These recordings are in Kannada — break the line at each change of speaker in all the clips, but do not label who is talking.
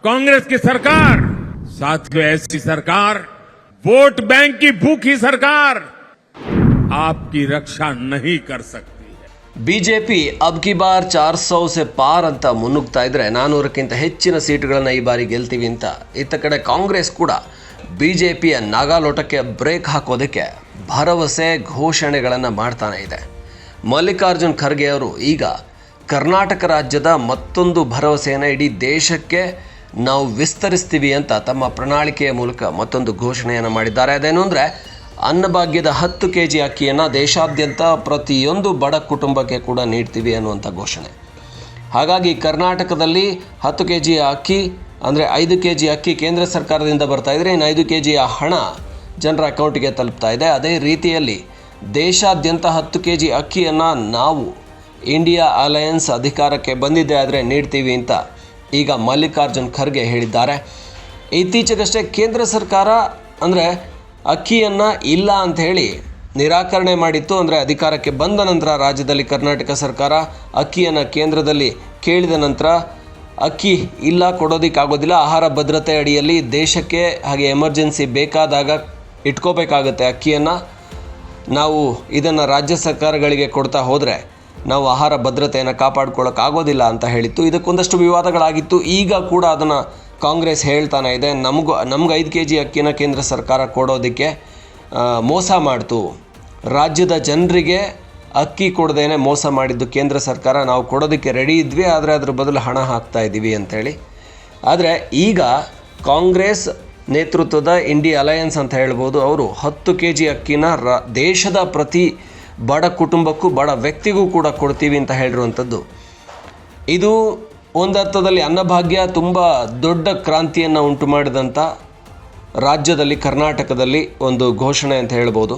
कांग्रेस की सरकार साथियों ऐसी सरकार वोट बैंक की भूखी सरकार आपकी रक्षा नहीं कर सकती है
ಬಿಜೆಪಿ ಅಬ್ ಕಿ ಬಾರ್ ಚಾರ್ ಸೌ ಸೆ ಪಾರ್ ಅಂತ ಮುನ್ನುಗ್ತಾ ಇದ್ರೆ ನಾನೂರಕ್ಕಿಂತ ಹೆಚ್ಚಿನ ಸೀಟುಗಳನ್ನು ಈ ಬಾರಿ ಗೆಲ್ತೀವಿ ಅಂತ ಇತ್ತ ಕಡೆ ಕಾಂಗ್ರೆಸ್ ಕೂಡ ಬಿಜೆಪಿಯ ನಾಗಾಲೋಟಕ್ಕೆ ಬ್ರೇಕ್ ಹಾಕೋದಕ್ಕೆ ಭರವಸೆ ಘೋಷಣೆಗಳನ್ನು ಮಾಡ್ತಾನೆ ಇದೆ ಮಲ್ಲಿಕಾರ್ಜುನ್ ಖರ್ಗೆ ಅವರು ಈಗ ಕರ್ನಾಟಕ ರಾಜ್ಯದ ಮತ್ತೊಂದು ಭರವಸೆಯನ್ನು ಇಡೀ ದೇಶಕ್ಕೆ ನಾವು ವಿಸ್ತರಿಸ್ತೀವಿ ಅಂತ ತಮ್ಮ ಪ್ರಣಾಳಿಕೆಯ ಮೂಲಕ ಮತ್ತೊಂದು ಘೋಷಣೆಯನ್ನು ಮಾಡಿದ್ದಾರೆ. ಅದೇನು ಅಂದರೆ, ಅನ್ನಭಾಗ್ಯದ ಹತ್ತು ಕೆ ಜಿ ಅಕ್ಕಿಯನ್ನು ದೇಶಾದ್ಯಂತ ಪ್ರತಿಯೊಂದು ಬಡ ಕುಟುಂಬಕ್ಕೆ ಕೂಡ ನೀಡ್ತೀವಿ ಅನ್ನುವಂಥ ಘೋಷಣೆ. ಹಾಗಾಗಿ ಕರ್ನಾಟಕದಲ್ಲಿ ಹತ್ತು ಕೆ ಜಿಯ ಅಕ್ಕಿ, ಅಂದರೆ ಐದು ಕೆ ಜಿ ಅಕ್ಕಿ ಕೇಂದ್ರ ಸರ್ಕಾರದಿಂದ ಬರ್ತಾ ಇದ್ದರೆ ಇನ್ನು ಐದು ಕೆ ಜಿಯ ಹಣ ಜನರ ಅಕೌಂಟಿಗೆ ತಲುಪ್ತಾ ಇದೆ. ಅದೇ ರೀತಿಯಲ್ಲಿ ದೇಶಾದ್ಯಂತ ಹತ್ತು ಕೆ ಜಿ ಅಕ್ಕಿಯನ್ನು ನಾವು ಇಂಡಿಯಾ ಅಲಯನ್ಸ್ ಅಧಿಕಾರಕ್ಕೆ ಬಂದಿದೆ ಆದರೆ ನೀಡ್ತೀವಿ ಅಂತ ಈಗ ಮಲ್ಲಿಕಾರ್ಜುನ್ ಖರ್ಗೆ ಹೇಳಿದ್ದಾರೆ. ಇತ್ತೀಚೆಗಷ್ಟೇ ಕೇಂದ್ರ ಸರ್ಕಾರ ಅಂದರೆ ಅಕ್ಕಿಯನ್ನು ಇಲ್ಲ ಅಂತ ಹೇಳಿ ನಿರಾಕರಣೆ ಮಾಡಿತ್ತು. ಅಂದರೆ ಅಧಿಕಾರಕ್ಕೆ ಬಂದ ನಂತರ ರಾಜ್ಯದಲ್ಲಿ ಕರ್ನಾಟಕ ಸರ್ಕಾರ ಅಕ್ಕಿಯನ್ನು ಕೇಂದ್ರದಲ್ಲಿ ಕೇಳಿದ ನಂತರ ಅಕ್ಕಿ ಇಲ್ಲ ಕೊಡೋದಕ್ಕಾಗೋದಿಲ್ಲ. ಆಹಾರ ಭದ್ರತೆ ಅಡಿಯಲ್ಲಿ ದೇಶಕ್ಕೆ ಹಾಗೆ ಎಮರ್ಜೆನ್ಸಿ ಬೇಕಾದಾಗ ಇಟ್ಕೋಬೇಕಾಗುತ್ತೆ ಅಕ್ಕಿಯನ್ನು. ನಾವು ಇದನ್ನು ರಾಜ್ಯ ಸರ್ಕಾರಗಳಿಗೆ ಕೊಡ್ತಾ ಹೋದರೆ ನಾವು ಆಹಾರ ಭದ್ರತೆಯನ್ನು ಕಾಪಾಡ್ಕೊಳ್ಳೋಕ್ಕಾಗೋದಿಲ್ಲ ಅಂತ ಹೇಳಿತ್ತು. ಇದಕ್ಕೊಂದಷ್ಟು ವಿವಾದಗಳಾಗಿತ್ತು. ಈಗ ಕೂಡ ಅದನ್ನು ಕಾಂಗ್ರೆಸ್ ಹೇಳ್ತಾನೆ ಇದೆ. ನಮಗೂ, ನಮ್ಗೆ ಐದು ಕೆ ಜಿ ಅಕ್ಕಿನ ಕೇಂದ್ರ ಸರ್ಕಾರ ಕೊಡೋದಕ್ಕೆ ಮೋಸ ಮಾಡ್ತು. ರಾಜ್ಯದ ಜನರಿಗೆ ಅಕ್ಕಿ ಕೊಡದೇನೆ ಮೋಸ ಮಾಡಿದ್ದು ಕೇಂದ್ರ ಸರ್ಕಾರ. ನಾವು ಕೊಡೋದಕ್ಕೆ ರೆಡಿ ಇದ್ವಿ, ಆದರೆ ಅದ್ರ ಬದಲು ಹಣ ಹಾಕ್ತಾ ಇದ್ದೀವಿ ಅಂಥೇಳಿ ಆದರೆ ಈಗ ಕಾಂಗ್ರೆಸ್ ನೇತೃತ್ವದ ಇಂಡಿ ಅಲಯನ್ಸ್ ಅಂತ ಹೇಳ್ಬೋದು, ಅವರು ಹತ್ತು ಕೆ ಜಿ ಅಕ್ಕಿನ ರ, ದೇಶದ ಪ್ರತಿ ಬಡ ಕುಟುಂಬಕ್ಕೂ ಬಡ ವ್ಯಕ್ತಿಗೂ ಕೂಡ ಕೊಡ್ತೀವಿ ಅಂತ ಹೇಳಿರುವಂಥದ್ದು. ಇದು ಒಂದರ್ಥದಲ್ಲಿ ಅನ್ನಭಾಗ್ಯ, ತುಂಬ ದೊಡ್ಡ ಕ್ರಾಂತಿಯನ್ನು ಉಂಟು ಮಾಡಿದಂಥ ರಾಜ್ಯದಲ್ಲಿ, ಕರ್ನಾಟಕದಲ್ಲಿ ಒಂದು ಘೋಷಣೆ ಅಂತ ಹೇಳ್ಬೋದು.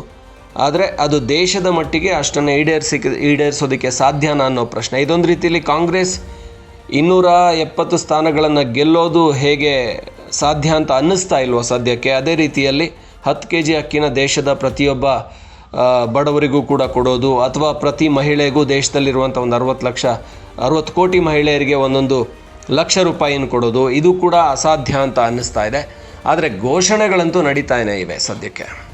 ಆದರೆ ಅದು ದೇಶದ ಮಟ್ಟಿಗೆ ಅಷ್ಟನ್ನು ಈಡೇರಿಸಿ ಈಡೇರಿಸೋದಕ್ಕೆ ಸಾಧ್ಯನಾ ಅನ್ನೋ ಪ್ರಶ್ನೆ. ಇದೊಂದು ರೀತಿಯಲ್ಲಿ ಕಾಂಗ್ರೆಸ್ ಇನ್ನೂರ ಎಪ್ಪತ್ತು ಸ್ಥಾನಗಳನ್ನು ಗೆಲ್ಲೋದು ಹೇಗೆ ಸಾಧ್ಯ ಅಂತ ಅನ್ನಿಸ್ತಾ ಇಲ್ವೋ ಸದ್ಯಕ್ಕೆ? ಅದೇ ರೀತಿಯಲ್ಲಿ ಹತ್ತು ಕೆ ಜಿ ಅಕ್ಕಿನ ದೇಶದ ಪ್ರತಿಯೊಬ್ಬ ಬಡವರಿಗೂ ಕೂಡ ಕೊಡೋದು ಅಥವಾ ಪ್ರತಿ ಮಹಿಳೆಗೂ ದೇಶದಲ್ಲಿರುವಂಥ ಒಂದು ಅರವತ್ತು ಲಕ್ಷ, ಅರವತ್ತು ಕೋಟಿ ಮಹಿಳೆಯರಿಗೆ ಒಂದೊಂದು ಲಕ್ಷ ರೂಪಾಯಿಯನ್ನು ಕೊಡೋದು, ಇದು ಕೂಡ ಅಸಾಧ್ಯ ಅಂತ ಅನ್ನಿಸ್ತಾ ಇದೆ. ಆದರೆ ಘೋಷಣೆಗಳಂತೂ ನಡೀತಾನೆ ಇವೆ ಸದ್ಯಕ್ಕೆ.